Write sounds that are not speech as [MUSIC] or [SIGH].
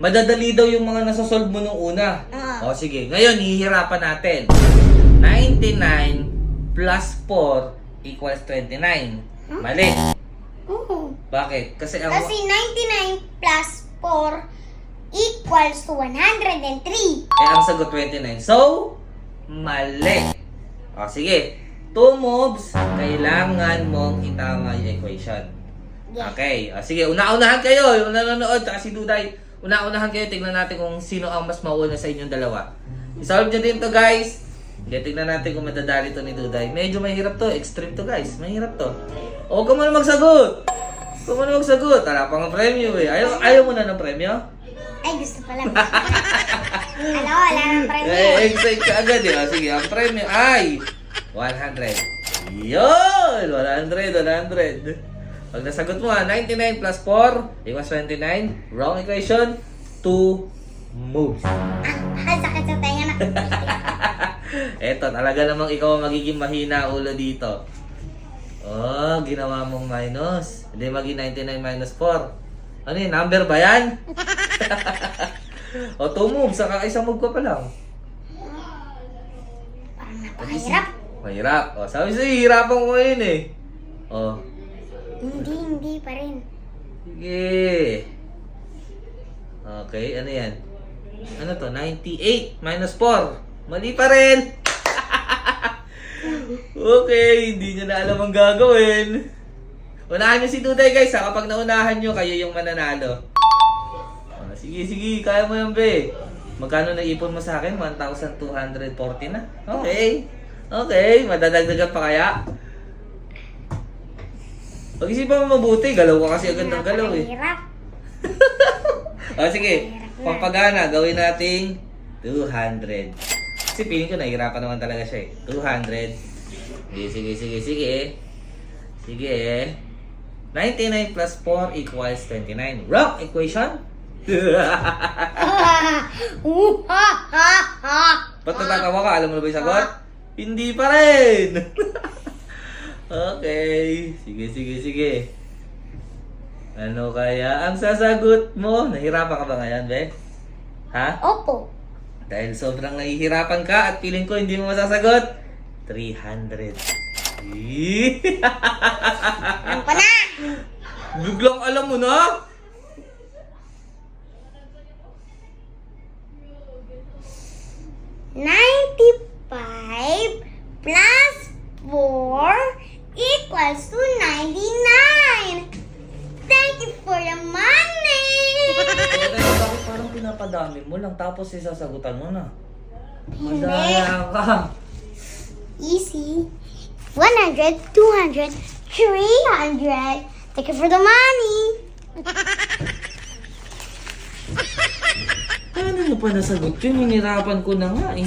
Madadali daw yung mga nasa-solve mo nung una. Oo. O sige, ngayon hihirapan natin. 99 plus 4 equals 29. Mali. Oo. Bakit? Kasi ang... Kasi 99 plus 4 equals to 103. Eh, ang sagot 29. So, mali. O, sige. Two moves, kailangan mong itama yung equation. Yeah. Okay. O, sige, una-unahan kayo. Yung nanonood, tsaka si Duday. Una-unahan kayo. Tignan natin kung sino ang mas mauna sa inyong dalawa. I-solve nyo din to, guys. Hindi, tignan natin kung madadali to ni Duday. Medyo mahirap to. Extreme to, guys. Mahirap to. O, ka muna magsagot. Huwag ka muna magsagot. Wala pang premyo eh. Ayaw, ayaw mo na ng premyo? Ay, gusto pala. Ko, wala nang premyo. Eh, excite ka agad eh. O, sige, ang premyo ay 100. Yun! 100, 100. Pag nasagot mo ha, 99 plus 4 equals 29. Wrong equation. 2 moves. Ah, sakit sa tenga na. [LAUGHS] Eto, talaga namang ikaw ang magiging mahina ulo dito. Oh, ginawa mong minus. Hindi maging 99 minus 4. Ano yun? Number ba yan? [LAUGHS] o, 2 moves. Saka isang move ka pa lang. Parang napakahirap. Mahirap. O, sabi sa'yo, hihirapan ko ngayon eh. O, Hindi, hindi pa rin. sige. Okay, ano yan? Ano to? 98 minus 4. Mali pa rin. [LAUGHS] okay, hindi nyo na alam ang gagawin. Unahan nyo si Duday guys ha. Kapag naunahan nyo, kayo yung mananalo. Ah, sige, sige. Kaya mo yan, be. Magkano na ipon mo sa akin? 1,240 na? Okay. Okay. Madadagdagan pa kaya? Pag-isipan mo mabuti. Galaw ka kasi agad ng galaw eh. Napakahirap. O [LAUGHS] sige, pampagana, gawin nating 200. Kasi feeling ko nahihirapan naman talaga siya eh. 200. Sige, sige, sige, sige. Sige. 99 plus 4 equals 29. Wrong equation? [LAUGHS] Ba't natatawa ka? Alam mo na ba yung sagot? Hindi pa rin! [LAUGHS] okay. Sige, sige, sige. Ano kaya ang sasagot mo? Nahirapan ka ba ngayon, be? Ha? Opo. Dahil sobrang nahihirapan ka at feeling ko hindi mo masasagot, 300. Eh, Alam ko na. [LAUGHS] Biglang alam mo na? Ninety-five plus equals to ninety-nine. Thank you for the money. Pero bakit parang pinapadami mo lang tapos isasagutan mo na? Madaya ka. Easy. 100, 200, 300. Thank you for the money. Paano mo pa nasagot yun? Hinirapan ko na nga eh.